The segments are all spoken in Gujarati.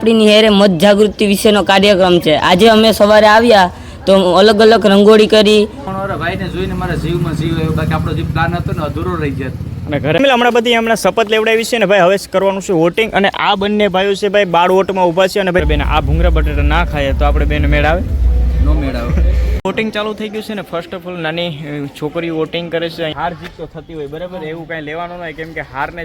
આપણીની હેરે મત જાગૃતિ વિશેનો કાર્યક્રમ છે. આજે અમે સવારે આવ્યા તો અલગ અલગ રંગોળી કરી. પણ ભાઈને જોઈને મારા જીવમાં જીવ આવ્યો બાકી આપણો જે પ્લાન હતો ને અધૂરો રહી ગયો. અને ઘરે હમણાં બધી હમણાં શપથ લેવડાવી છે ને ભાઈ હવે કરવાનું છે વોટિંગ અને આ બંને ભાઈઓ છે ભાઈ બાળ વોટમાં ઊભા છે અને ભાઈ બેન આ ભૂંગરા બટેટા ના ખાય તો આપણે બેન મેળ આવે? નો મેળાવો વોટિંગ ચાલુ થઈ ગયું છે ને ફર્સ્ટ ઓફ ઓલ નાની છોકરી છોકરીઓ વોટિંગ કરે છે. હાર જીત તો થતી હોય બરાબર? એવું કાંઈ લેવાનું નહીં કેમ કે હારને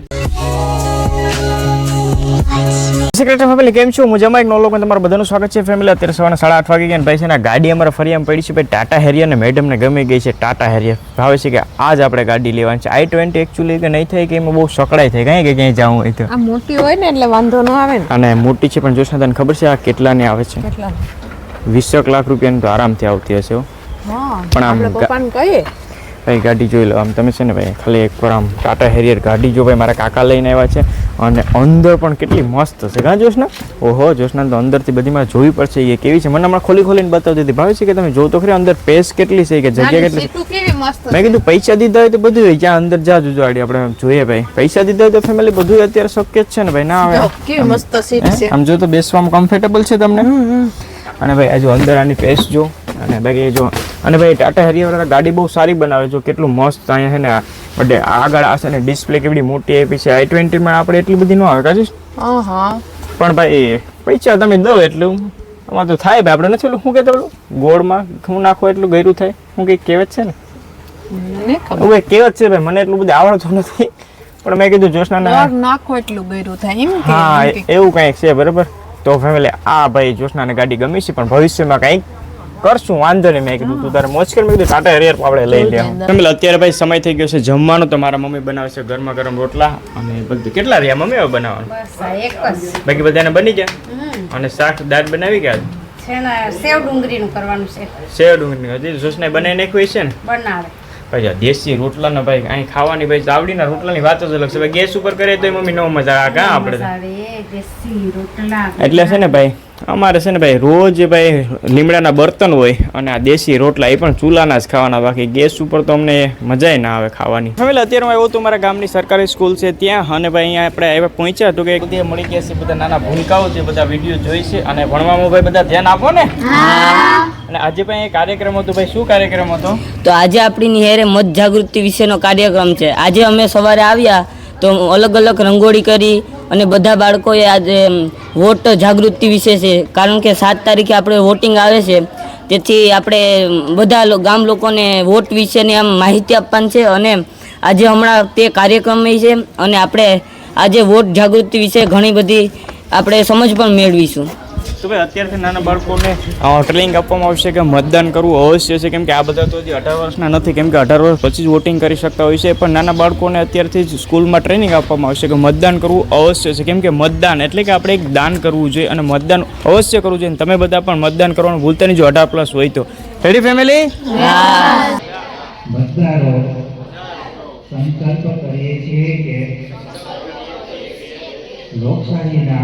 સેક્રેટરી ફેમિલી કેમ છો? મજામાં એક નોલોગમાં તમારું બધાનું સ્વાગત છે ફેમિલી અત્યારે સવારના સાડા આઠ વાગે ગયા ભાઈ છે ને ગાડી અમારે ફરી ફરિયામાં પડી છે. ભાઈ ટાટા હેરિયર અને મેડમને ગમી ગઈ છે ટાટા હેરિયર ભાવે છે કે આજ આપણે ગાડી લેવાની છે. આઈ ટ્વેન્ટી એકચ્યુઅલી કે નહીં થાય કે એમાં બહુ સકડાઈ થાય? કાંઈ કે ક્યાંય જવું હોય તો. મોટી હોય ને એટલે વાંધો ન આવે ને. અને મોટી છે પણ જોશના તને ખબર છે આ કેટલાની આવે છે? કેટલા? વીસેક લાખ રૂપિયાની તો આરામથી આવતી હશે પણ આમ કહીએ. ભાઈ ગાડી જોઈ લો. આમ તમે છે ને ભાઈ ખાલી એકવાર આમ ટાટા હેરિયર ગાડી જો ભાઈ મારા કાકા લઈને આવ્યા છે. અને અંદર પણ કેટલી મસ્ત છે. કાં જોશના? ઓહો જોશના તો અંદરથી બધી મારે જોવી પડશે. એ કેવી છે? મને હમણાં ખોલી ખોલીને બતાવતી હતી. ભાવે છે કે તમે જો તો ખરી? અંદર પેસ કેટલી છે કે જગ્યા કેટલી છે? મેં કીધું પૈસા દીધા હોય તો બધું હોય. જ્યાં અંદર જા આડી આપણે જોઈએ ભાઈ. પૈસા દીધા હોય તો ફેમિલી બધું અત્યારે શક્ય જ છે ને ભાઈ. ના આવે. કેવી મસ્ત સીટ છે. આમ જો તો બેસવામાં કમ્ફર્ટેબલ છે તમને? અને ભાઈ આ જો અંદર આની પેસ જો. અને બાકી જો. અને ભાઈ ટાટા હેરિયર ગાડી બહુ સારી બનાવે છે. કેટલું મસ્ત અહીંયા છે ને આ આગળ આશે ને ડિસ્પ્લે કેવડી મોટી આપી છે. આઈ ટ્વેન્ટીમાં આપણે એટલી બધી ન આવે કાજી હા હા પણ ભાઈ પૈસા તમે દો એટલું. આમાં તો થાય ભાઈ આપણે નથી ઓલું શું કહેતો પેલું ગોળમાં શું નાખો એટલું ગયરું થાય? શું કંઈક કહેવત છે ને? મને હું કંઈક કહેવત છે ભાઈ મને એટલું બધું આવડતું નથી. પણ મેં કીધું જોશના નાખો એટલું ગયરું થાય એમ હા એવું કંઈક છે બરાબર? તો ફેમિલી આ ભાઈ જોશનાને ગાડી ગમી છે પણ ભવિષ્યમાં કંઈક કરશું વાંધો નહીં. મેં કીધું તું તારે મોજ કર. મેં કીધું ટાટા હેરિયર આપણે લઈ લે તમે અત્યારે ભાઈ સમય થઈ ગયો છે જમવાનું તો મારા મમ્મી બનાવે છે ગરમા ગરમ રોટલા અને બધું. કેટલા રહ્યા મમ્મી હવે બનાવવાનું? બાકી બધાને બની ગયા? અને શાક દાળ બનાવી ગયા? છે ને સેવ ડુંગળીનું કરવાનું છે. સેવ ડુંગળીનું. હજી જોશને બનાવી નાખ્યું છે ને? બનાવે. ભાઈ દેશી રોટલાનો ભાઈ અહીં ખાવાની ભાઈ ચાવડીના રોટલાની વાત જ અલગ છે. ભાઈ ગેસ ઉપર કરે તો મમ્મી નો મજા આવે. કાં આપણે મસાલે દેશી રોટલા. એટલે છે ને ભાઈ અમારે છે ને ભાઈ રોજ ભાઈ લીમડાના બર્તન હોય અને આ દેશી રોટલા એ પણ ચૂલાના જ ખાવાના બાકી ગેસ ઉપર તો અમને મજાય ના આવે ખાવાની. હવે અત્યારે હું આવ્યો તો મારા ગામની સરકારી સ્કૂલ છે ત્યાં અને ભાઈ અહીંયા આપણે આવ્યા પહોંચ્યા તો કે બધી મળી ગયા છે બધા નાના ભૂલકાઓ છે બધા વીડિયો જોઈ છે અને ભણવામાં ભાઈ બધા ધ્યાન આપો ને. અને આજે ભાઈ એ કાર્યક્રમ હતો ભાઈ શું કાર્યક્રમ હતો? તો આજે આપણીની હેરે મત જાગૃતિ વિશેનો કાર્યક્રમ છે. આજે અમે સવારે આવ્યા તો અલગ અલગ રંગોળી કરી અને બધા બાળકોએ આજે વોટ જાગૃતિ વિશે છે. કારણ કે સાત તારીખે આપણે વોટિંગ આવે છે. તેથી આપણે બધા ગામ લોકોને વોટ વિશેની આમ માહિતી આપવાની છે અને આજે હમણાં તે કાર્યક્રમ છે અને આપણે આજે વોટ જાગૃતિ વિશે ઘણી બધી આપણે સમજ પણ મેળવીશું. તો ભાઈ, અત્યારથી નાના બાળકોને ટ્રેનિંગ આપવામાં આવશે કે મતદાન કરવું અવશ્ય છે. કેમ કે આ બધા તો હજી અઢાર વર્ષના નથી. કેમ કે અઢાર વર્ષ પછી જ વોટિંગ કરી શકતા હોય છે. પણ નાના બાળકોને અત્યારથી જ સ્કૂલમાં ટ્રેનિંગ આપવામાં આવશે કે મતદાન કરવું અવશ્ય છે. કેમ કે મતદાન એટલે કે આપણે એક દાન કરવું જોઈએ અને મતદાન અવશ્ય કરવું જોઈએ. તમે બધા પણ મતદાન કરવાનું ભૂલતા નહીં. જો અઢાર પ્લસ હોય તો. રેડી ફેમિલી સંકલ્પ કરીએ છીએ કે લોકશાહીના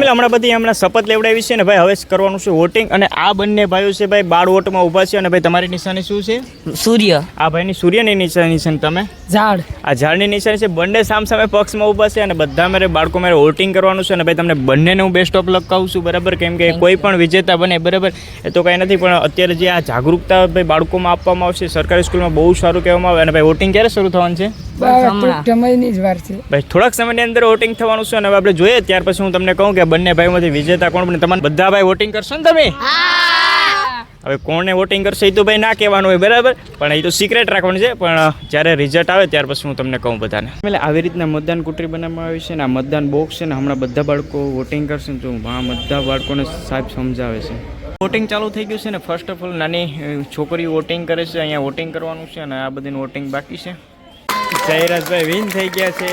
ફેમિલી હમણાં બધી હમણાં શપથ લેવડાવી છે ને ભાઈ હવે કરવાનું છે વોટિંગ અને આ બંને ભાઈઓ છે ભાઈ બાળ વોટમાં ઊભા છે અને ભાઈ તમારી નિશાની શું છે? સૂર્ય. આ ભાઈની સૂર્યની નિશાની છે તમે? ઝાડ. આ ઝાડની નિશાની છે બંને સામ સામે પક્ષમાં ઊભા છે અને બધા મારે બાળકો મારે વોટિંગ કરવાનું છે અને ભાઈ તમને બંનેને હું બેસ્ટ ઓફ લક કહું છું બરાબર? કેમ કે કોઈ પણ વિજેતા બને બરાબર? એ તો કાંઈ નથી પણ અત્યારે જે આ જાગૃતતા ભાઈ બાળકોમાં આપવામાં આવશે સરકારી સ્કૂલમાં બહુ સારું કહેવામાં આવે અને ભાઈ વોટિંગ ક્યારે શરૂ થવાનું છે? ભાઈ થોડાક સમયની અંદર વોટિંગ થવાનું છે અને આપણે જોઈએ ત્યાર પછી હું તમને કહું કે બંને ભાઈઓમાંથી વિજેતા કોણ બને? તમારે બધા ભાઈ વોટિંગ કરશો ને તમે? હવે કોને વોટિંગ કરશે એ તો ભાઈ ના કહેવાનું હોય બરાબર? પણ એ તો સિક્રેટ રાખવાનું છે. પણ જ્યારે રિઝલ્ટ આવે ત્યાર પછી હું તમને કહું બધાને. એટલે આવી રીતના મતદાન કુટરી બનાવવામાં આવી છે ને આ મતદાન બોક્સ છે ને હમણાં બધા બાળકો વોટિંગ કરશે ને તો આ બધા બાળકોને સાહેબ સમજાવે છે. વોટિંગ ચાલુ થઈ ગયું છે ને ફર્સ્ટ ઓફ ઓલ નાની છોકરી વોટિંગ કરે છે અહીંયા વોટિંગ કરવાનું છે અને આ બધીનું વોટિંગ બાકી છે. જયરાજભાઈ વિન થઈ ગયા છે.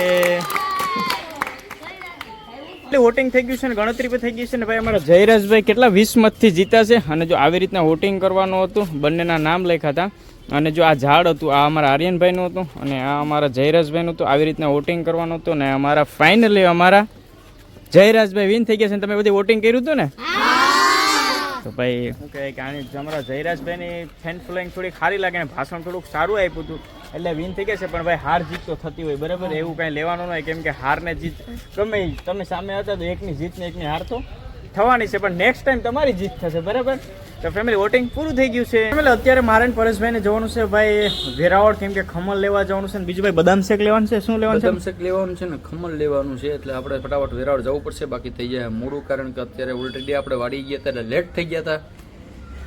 એટલે વોટિંગ થઈ ગયું છે ને ગણતરી પણ થઈ ગઈ છે ને ભાઈ અમારા જયરાજભાઈ કેટલા વીસ મતથી જીતા છે. અને જો આવી રીતના વોટિંગ કરવાનું હતું બંનેના નામ લખ્યા હતા. અને જો આ ઝાડ હતું આ અમારા આર્યનભાઈનું હતું અને આ અમારા જયરાજભાઈનું હતું આવી રીતના વોટિંગ કરવાનું હતું ને અમારા ફાઇનલી અમારા જયરાજભાઈ વિન થઈ ગયા છે. તમે બધી વોટિંગ કર્યું હતું ને? તો ભાઈ શું કહે કે આની અમારા જયરાજભાઈની ફેન ફોલોઈંગ થોડી સારી લાગે ને ભાષણ થોડુંક સારું આપ્યું હતું. એટલે વિન થઈ ગયા છે પણ ભાઈ હાર જીત તો થતી હોય બરાબર? એવું કાંઈ લેવાનું નહીં કેમ કે હાર ને જીત ગમે તમે સામે હતા તો એકની જીત ને એકની હાર તો થવાની છે પણ નેક્સ્ટ ટાઈમ તમારી જીત થશે બરાબર? તો ફેમિલી વોટિંગ પૂરું થઈ ગયું છે. ફેમિલી અત્યારે મારે પરેશભાઈને જવાનું છે ભાઈ વેરાવળ કેમ કે ખમણ લેવા જવાનું છે બીજું ભાઈ બદામ શેક લેવાનું છે શું લેવાનું બદામ છે શેક લેવાનું છે ને ખમણ લેવાનું છે એટલે આપણે ફટાફટ વેરાવળ જવું પડશે બાકી થઈ જાય મોડું કારણ કે અત્યારે ઓલરેડી આપણે વાડી ગયા હતા એટલે લેટ થઈ ગયા હતા.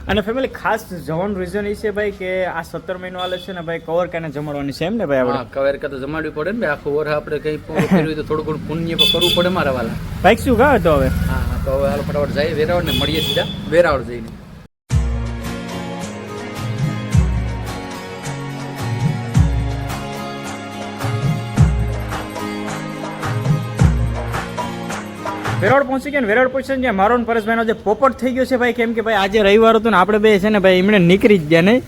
અને ફેમિલી ખાસ જવાનું રીઝન એ છે ભાઈ કે આ સત્તર મહિનો હાલે છે ને ભાઈ કવર કાને જમાડવાની છે એમ ને ભાઈ આપણે કવર કા તો જમાડવી પડે ને ભાઈ. આખું વર આપણે કઈ પૂરું તો થોડું ઘણું પુણ્ય કરવું પડે મારા વાલા. બાઈક શું ગાવે તો હવે? હા હા તો હવે હાલ ફટાફટ જઈએ વેરાવળ ને મળીએ સીધા. વેરાવળ જઈને. વેરાવળ પહોંચી ગયા ને વેરાવળ પહોંચી ગયા મારો પરેશભાઈનો જે પોપટ થઈ ગયો છે ભાઈ, કેમ કે ભાઈ આજે રવિવાર હતો ને આપણે બે છે ને ભાઈ, એમણે નીકળી જ ગયા નહીં.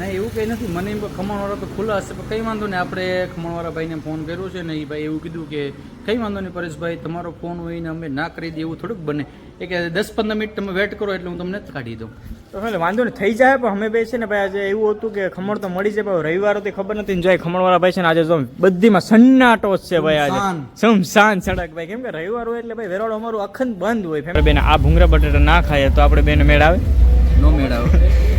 નહીં એવું કંઈ નથી. મને એમ કે ખમણવાળા તો ખુલ્લા હશે પણ કંઈ વાંધો નહીં. આપણે ખમણવાળા ભાઈને ફોન કર્યો છે ને એ ભાઈ એવું કીધું કે કંઈ વાંધો નહીં પરેશભાઈ તમારો ફોન હોય ને અમે ના કરી દઈએ એવું થોડુંક બને. એ કે દસ પંદર મિનિટ તમે વેટ કરો એટલે હું તમને કાઢી દઉં. તો એટલે વાંધો નહીં થઈ જાય પણ અમે બે છે ને ભાઈ આજે એવું હતું કે ખમણ તો મળી જાય પણ રવિવાર હતી ખબર નથી જાય ખમણવાળા ભાઈ છે ને આજે જો બધીમાં સન્નાટો છે ભાઈ આજે. સુમસાન સડક ભાઈ. કેમ કે રવિવાર હોય એટલે ભાઈ વેરાળો અમારું અખંડ બંધ હોય બેન આ ભૂંગરા બટેટા ના ખાઈએ તો આપણે બેન મેળ આવે. નો મેળ આવે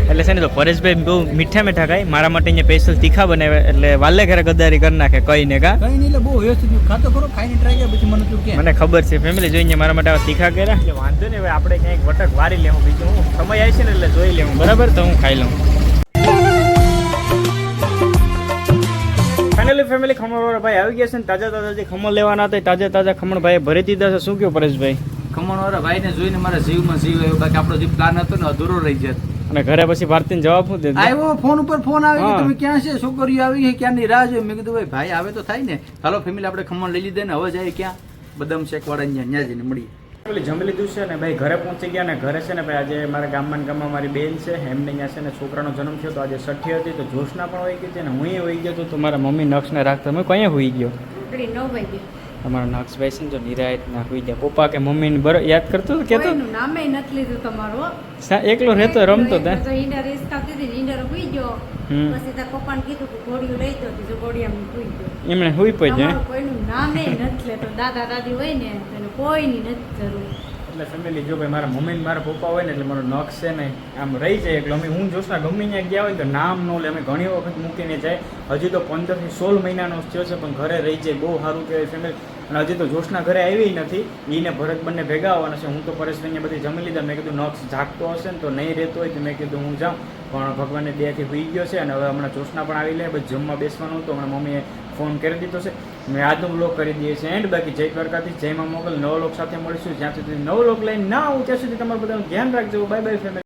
એટલે છે ને તો પરેશભાઈ બહુ મીઠા મીઠા ખાય. મારા માટે અહીંયા સ્પેશિયલ તીખા બનાવે એટલે વાલે ઘરે ગદારી કરી નાખે કઈ ને કા. કઈ નહીં એટલે બહુ વ્યવસ્થિત ખાતો ખરો ખાઈને ટ્રાય કર્યા પછી મને તું કે. મને ખબર છે ફેમિલી જોઈને મારા માટે આવા તીખા કર્યા. એટલે વાંધો નહીં હવે આપણે ક્યાંક વટક વારી લેવું. બીજું હું સમય આવી છે ને એટલે જોઈ લેવું. બરાબર તો હું ખાઈ લઉં. ફાઇનલી ફેમિલી ખમણ ભાઈ આવી ગયા છે ને. તાજા તાજા જે ખમણ લેવાના હતા તાજા તાજા ખમણ ભાઈ ભરી દીધા છે. શું કહ્યું પરેશભાઈ? ખમણવાળા ભાઈને જોઈને મારા જીવમાં જીવ આવ્યો. બાકી આપણો જે પ્લાન હતો ને અધૂરો રહી જાય અને ઘરે પછી ભારતીને જવાબ શું દે આવ્યો ફોન ઉપર ફોન આવી તમે ક્યાં છે? છોકરીઓ આવી છે ક્યાંની રાહ જોઈ? મેં કીધું ભાઈ ભાઈ આવે તો થાય ને. હાલો ફેમિલી આપણે ખમણ લઈ લીધે ને હવે જાય ક્યાં? બદામ શેક વાળા ત્યાં ત્યાં જઈને મળીએ. પેલી જમી લીધું છે ને ભાઈ ઘરે પહોંચી ગયા ને ઘરે છે ને ભાઈ આજે મારા ગામમાં ગામમાં મારી બેન છે એમને અહીંયા છે ને છોકરાનો જન્મ થયો તો આજે સઠ્ઠી હતી તો જોશના પણ હોઈ ગઈ છે ને હું હોઈ ગયો હતો તો મારા મમ્મી નક્ષને રાખતા મેં કઈ હોઈ ગયો. નવ વાગે તમારો નક્ષભાઈ છે ને જો નિરાયત ના હોઈ ગયા. પપ્પા કે મમ્મીને બરો યાદ કરતો હતો? કેતો નામે નથી લીધું તમારો એકલો રહેતો રમતો તા? તો ઈંડા રેસ ખાતી હતી ને ઈંડા હુઈ ગયો. પછી તાર પપ્પાને કીધું કે ઘોડિયું લઈ દો જો ઘોડિયામાં હુઈ ગયો. એમણે હુઈ પડ્યો કોઈનું નામે નથી લેતો. દાદા દાદી હોય ને એને કોઈની નથી જરૂર. એટલે ફેમિલી જો ભાઈ મારા મમ્મી ને મારા પપ્પા હોય ને એટલે મારો નખ છે ને આમ રહી જાય. એટલે અમે હું જોશના ગમે ત્યાં ગયા હોય તો નામ ન લે. અમે ઘણી વખત મૂકીને જાય. હજી તો પંદરથી સોળ મહિનાનો થયો છે, પણ ઘરે રહી જાય. બહુ સારું કહેવાય ફેમિલી અને હજી તો જોશના ઘરે આવી નથી. એને ભરત બંને ભેગા આવવાના છે. હું તો પરેશભાઈને બધી જમી લીધા. મેં કીધું નક્ષ જાગતો હશે ને તો નહીં રહેતો હોય. તો મેં કીધું, હું જાઉં. પણ ભગવાનને દયાથી હોઈ ગયો છે અને હવે હમણાં જોશના પણ આવી લે. પછી જમવા બેસવાનું હતું. હમણાં મમ્મીએ ફોન કરી દીધો છે. મેં આજનો બ્લોગ કરી દઈએ છીએ એન્ડ બાકી જય દ્વારકાથી જયમાં મોગલ. નવો લોક સાથે મળીશું. જ્યાં સુધી નવો લોક લઈને ના આવું, ત્યાં સુધી તમારું બધાનું ધ્યાન રાખજો. Bye bye family